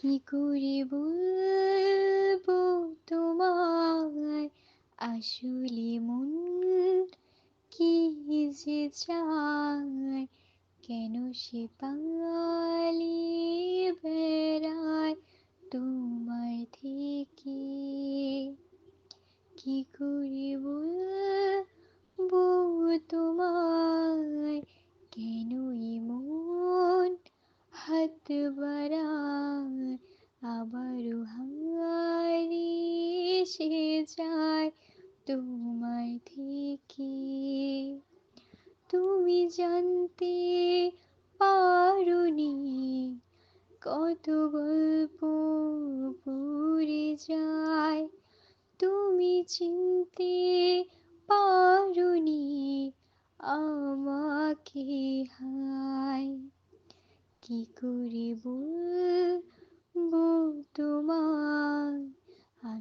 কি করে বলব তোমায় আসলে মন কি যে চায় কেন সে পালিয়ে বেড়ায় তোমার থেকে কি করে বলব তোমায় কেন মন হাত বাড়ায় হারিয়ে সে যায় তোমার থেকে তুমি জানতে পারোনি কত গল্প পুরে যায়। তুমি চিনতে পারোনি আমাকে হায়। কি করে বলব তোমার